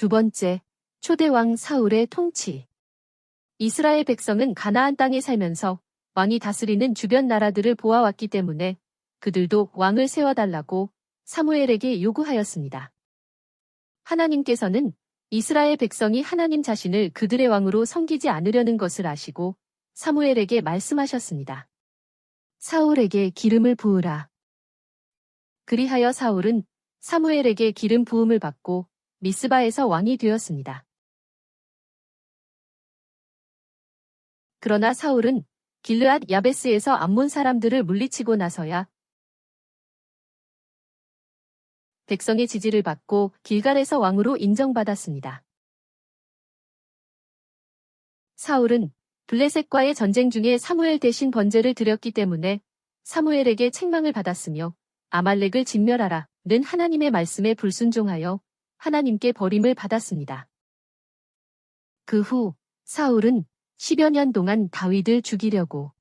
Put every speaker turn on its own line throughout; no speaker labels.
두 번째, 초대왕 사울의 통치. 이스라엘 백성은 가나안 땅에 살면서 왕이 다스리는 주변 나라들을 보아왔기 때문에 그들도 왕을 세워달라고 사무엘에게 요구하였습니다. 하나님께서는 이스라엘 백성이 하나님 자신을 그들의 왕으로 섬기지 않으려는 것을 아시고 사무엘에게 말씀하셨습니다. 사울에게 기름을 부으라. 그리하여 사울은 사무엘에게 기름 부음을 받고 미스바에서 왕이 되었습니다. 그러나 사울은 길르앗 야베스에서 암몬 사람들을 물리치고 나서야 백성의 지지를 받고 길갈에서 왕으로 인정받았습니다. 사울은 블레셋과의 전쟁 중에 사무엘 대신 번제를 드렸기 때문에 사무엘에게 책망을 받았으며 아말렉을 진멸하라 는 하나님의 말씀에 불순종하여 하나님께 버림을 받았습니다. 그 후 사울은 10여 년 동안 다윗을 죽이려고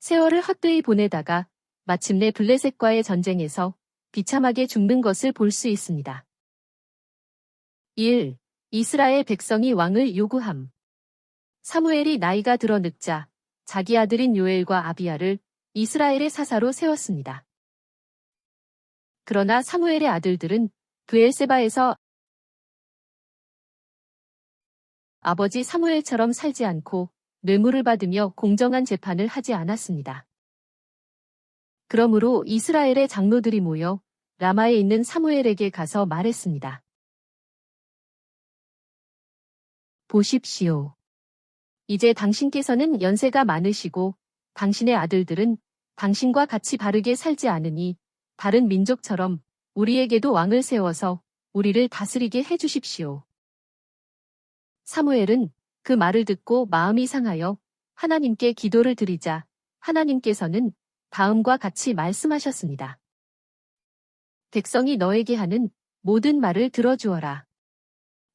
세월을 헛되이 보내다가 마침내 블레셋과의 전쟁에서 비참하게 죽는 것을 볼 수 있습니다. 1. 이스라엘 백성이 왕을 요구함. 사무엘이 나이가 들어 늙자 자기 아들인 요엘과 아비야를 이스라엘의 사사로 세웠습니다. 그러나 사무엘의 아들들은 브엘세바에서 아버지 사무엘처럼 살지 않고 뇌물을 받으며 공정한 재판을 하지 않았습니다. 그러므로 이스라엘의 장로들이 모여 라마에 있는 사무엘에게 가서 말했습니다. 보십시오. 이제 당신께서는 연세가 많으시고 당신의 아들들은 당신과 같이 바르게 살지 않으니 다른 민족처럼 우리에게도 왕을 세워서 우리를 다스리게 해주십시오. 사무엘은 그 말을 듣고 마음이 상하여 하나님께 기도를 드리자 하나님께서는 다음과 같이 말씀하셨습니다. 백성이 너에게 하는 모든 말을 들어주어라.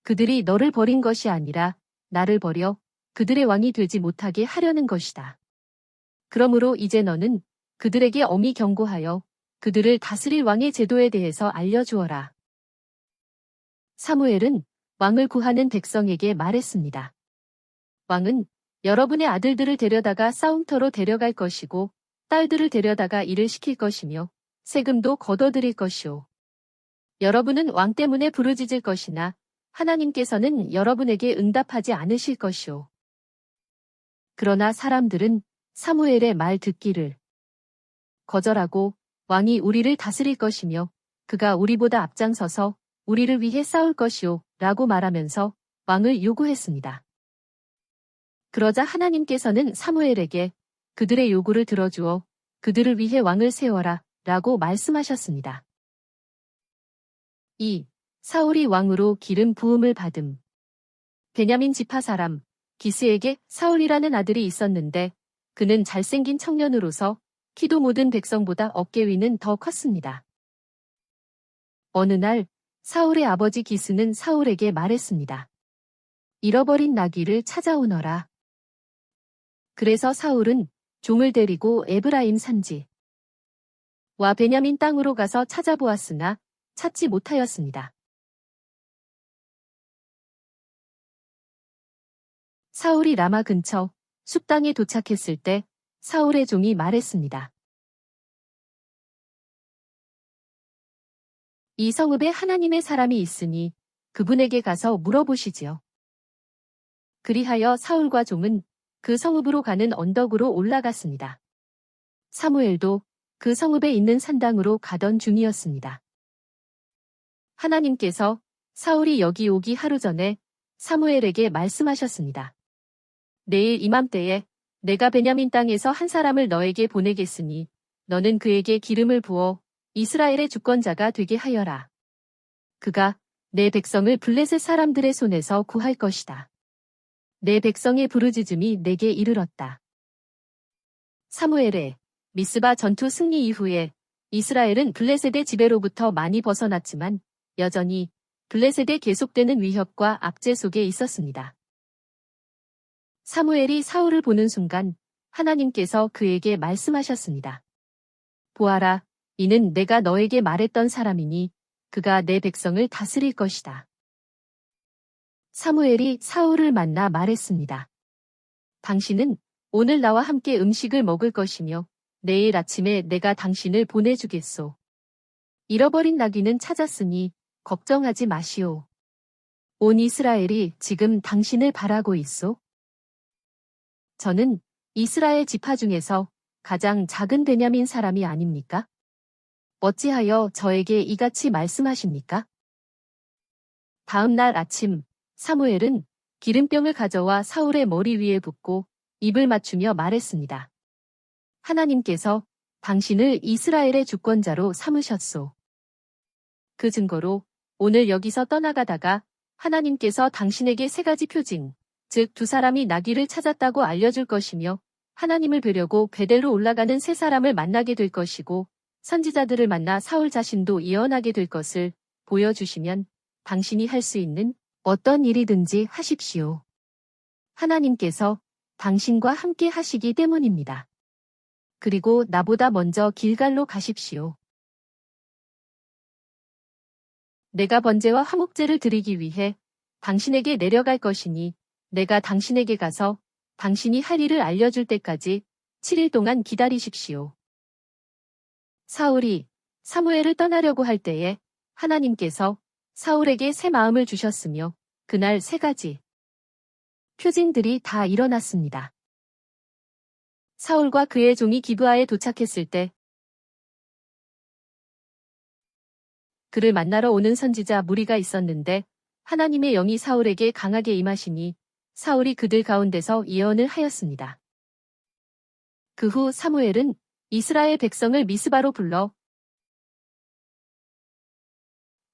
그들이 너를 버린 것이 아니라 나를 버려 그들의 왕이 되지 못하게 하려는 것이다. 그러므로 이제 너는 그들에게 엄히 경고하여 그들을 다스릴 왕의 제도에 대해서 알려주어라. 사무엘은 왕을 구하는 백성에게 말했습니다. 왕은 여러분의 아들들을 데려다가 싸움터로 데려갈 것이고 딸들을 데려다가 일을 시킬 것이며 세금도 걷어들일 것이오. 여러분은 왕 때문에 부르짖을 것이나 하나님께서는 여러분에게 응답하지 않으실 것이오. 그러나 사람들은 사무엘의 말 듣기를 거절하고 왕이 우리를 다스릴 것이며 그가 우리보다 앞장서서 우리를 위해 싸울 것이오 라고 말하면서 왕을 요구했습니다. 그러자 하나님께서는 사무엘에게 그들의 요구를 들어주어 그들을 위해 왕을 세워라 라고 말씀하셨습니다. 2. 사울이 왕으로 기름 부음을 받음. 베냐민 지파 사람 기스에게 사울이라는 아들이 있었는데 그는 잘생긴 청년으로서 키도 모든 백성보다 어깨 위는 더 컸습니다. 어느 날 사울의 아버지 기스는 사울에게 말했습니다. 잃어버린 나귀를 찾아오너라. 그래서 사울은 종을 데리고 에브라임 산지 와 베냐민 땅으로 가서 찾아보았으나 찾지 못하였습니다. 사울이 라마 근처 숲땅에 도착했을 때 사울의 종이 말했습니다. 이 성읍에 하나님의 사람이 있으니 그분에게 가서 물어보시지요. 그리하여 사울과 종은 그 성읍으로 가는 언덕으로 올라갔습니다. 사무엘도 그 성읍에 있는 산당으로 가던 중이었습니다. 하나님께서 사울이 여기 오기 하루 전에 사무엘에게 말씀하셨습니다. 내일 이맘때에 내가 베냐민 땅에서 한 사람을 너에게 보내겠으니 너는 그에게 기름을 부어 이스라엘의 주권자가 되게 하여라. 그가 내 백성을 블레셋 사람들의 손에서 구할 것이다. 내 백성의 부르짖음이 내게 이르렀다. 사무엘의 미스바 전투 승리 이후에 이스라엘은 블레셋의 지배로부터 많이 벗어났지만 여전히 블레셋의 계속되는 위협과 압제 속에 있었습니다. 사무엘이 사울을 보는 순간 하나님께서 그에게 말씀하셨습니다. 보아라, 이는 내가 너에게 말했던 사람이니 그가 내 백성을 다스릴 것이다. 사무엘이 사울을 만나 말했습니다. 당신은 오늘 나와 함께 음식을 먹을 것이며 내일 아침에 내가 당신을 보내주겠소. 잃어버린 나귀는 찾았으니 걱정하지 마시오. 온 이스라엘이 지금 당신을 바라고 있소. 저는 이스라엘 지파 중에서 가장 작은 베냐민 사람이 아닙니까? 어찌하여 저에게 이같이 말씀하십니까? 다음 날 아침 사무엘은 기름병을 가져와 사울의 머리 위에 붓고 입을 맞추며 말했습니다. 하나님께서 당신을 이스라엘의 주권자로 삼으셨소. 그 증거로 오늘 여기서 떠나가다가 하나님께서 당신에게 세 가지 표징, 즉 두 사람이 나귀를 찾았다고 알려줄 것이며 하나님을 뵈려고 베델로 올라가는 세 사람을 만나게 될 것이고 선지자들을 만나 사울 자신도 예언하게 될 것을 보여주시면 당신이 할 수 있는 어떤 일이든지 하십시오. 하나님께서 당신과 함께 하시기 때문입니다. 그리고 나보다 먼저 길갈로 가십시오. 내가 번제와 화목제를 드리기 위해 당신에게 내려갈 것이니 내가 당신에게 가서 당신이 할 일을 알려줄 때까지 7일 동안 기다리십시오. 사울이 사무엘을 떠나려고 할 때에 하나님께서 사울에게 새 마음을 주셨으며 그날 세 가지 표징들이 다 일어났습니다. 사울과 그의 종이 기브아에 도착했을 때 그를 만나러 오는 선지자 무리가 있었는데 하나님의 영이 사울에게 강하게 임하시니 사울이 그들 가운데서 예언을 하였습니다. 그 후 사무엘은 이스라엘 백성을 미스바로 불러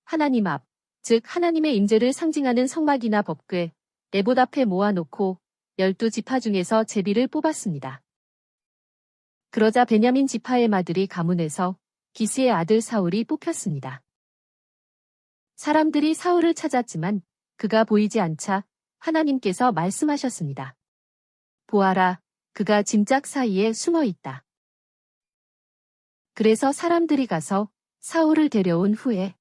하나님 앞, 즉 하나님의 임재를 상징하는 성막이나 법궤, 에봇 앞에 모아놓고 열두 지파 중에서 제비를 뽑았습니다. 그러자 베냐민 지파의 마들이 가문에서 기스의 아들 사울이 뽑혔습니다. 사람들이 사울을 찾았지만 그가 보이지 않자 하나님께서 말씀하셨습니다. 보아라, 그가 짐짝 사이에 숨어 있다. 그래서 사람들이 가서 사울을 데려온 후에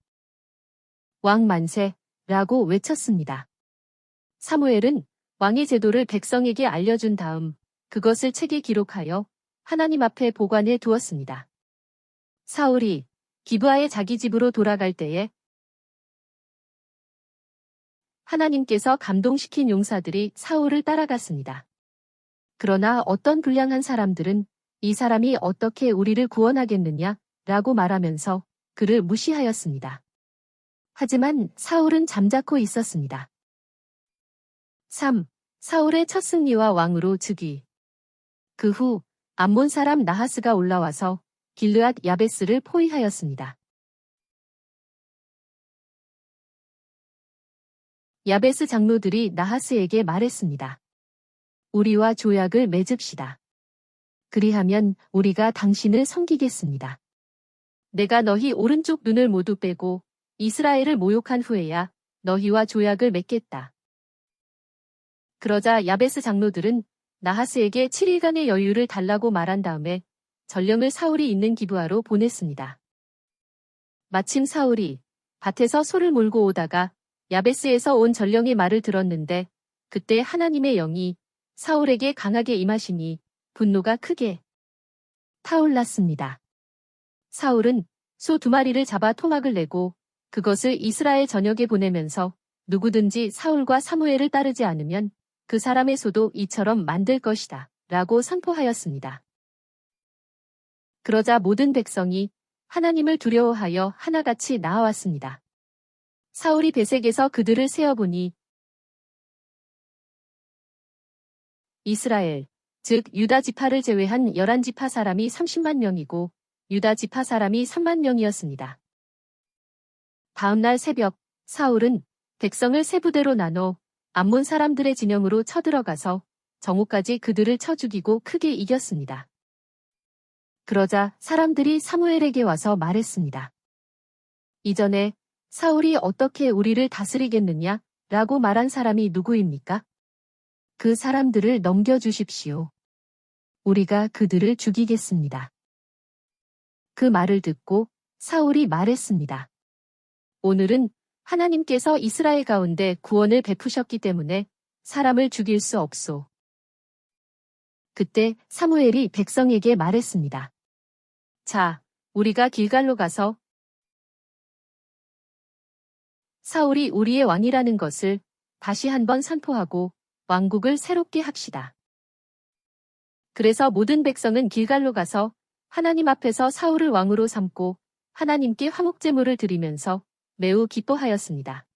왕 만세라고 외쳤습니다. 사무엘은 왕의 제도를 백성에게 알려준 다음 그것을 책에 기록하여 하나님 앞에 보관해 두었습니다. 사울이 기브아의 자기 집으로 돌아갈 때에 하나님께서 감동시킨 용사들이 사울을 따라갔습니다. 그러나 어떤 불량한 사람들은 이 사람이 어떻게 우리를 구원하겠느냐 라고 말하면서 그를 무시하였습니다. 하지만 사울은 잠자코 있었습니다. 3. 사울의 첫 승리와 왕으로 즉위. 그 후 암몬 사람 나하스가 올라와서 길르앗 야베스를 포위하였습니다. 야베스 장로들이 나하스에게 말했습니다. 우리와 조약을 맺읍시다. 그리하면 우리가 당신을 섬기겠습니다. 내가 너희 오른쪽 눈을 모두 빼고 이스라엘을 모욕한 후에야 너희와 조약을 맺겠다. 그러자 야베스 장로들은 나하스에게 7일간의 여유를 달라고 말한 다음에 전령을 사울이 있는 기부하로 보냈습니다. 마침 사울이 밭에서 소를 몰고 오다가 야베스에서 온 전령의 말을 들었는데 그때 하나님의 영이 사울에게 강하게 임하시니 분노가 크게 타올랐습니다. 사울은 소 두 마리를 잡아 토막을 내고 그것을 이스라엘 전역에 보내면서 누구든지 사울과 사무엘을 따르지 않으면 그 사람의 소도 이처럼 만들 것이다 라고 선포하였습니다. 그러자 모든 백성이 하나님을 두려워하여 하나같이 나아왔습니다. 사울이 베색에서 그들을 세어보니 이스라엘, 즉 유다 지파를 제외한 열한 지파 사람이 30만 명이고 유다 지파 사람이 3만 명이었습니다. 다음 날 새벽 사울은 백성을 세 부대로 나눠 암몬 사람들의 진영으로 쳐들어가서 정오까지 그들을 쳐 죽이고 크게 이겼습니다. 그러자 사람들이 사무엘에게 와서 말했습니다. 이전에 사울이 어떻게 우리를 다스리겠느냐? 라고 말한 사람이 누구입니까? 그 사람들을 넘겨주십시오. 우리가 그들을 죽이겠습니다. 그 말을 듣고 사울이 말했습니다. 오늘은 하나님께서 이스라엘 가운데 구원을 베푸셨기 때문에 사람을 죽일 수 없소. 그때 사무엘이 백성에게 말했습니다. 자, 우리가 길갈로 가서 사울이 우리의 왕이라는 것을 다시 한번 선포하고 왕국을 새롭게 합시다. 그래서 모든 백성은 길갈로 가서 하나님 앞에서 사울을 왕으로 삼고 하나님께 화목제물을 드리면서 매우 기뻐하였습니다.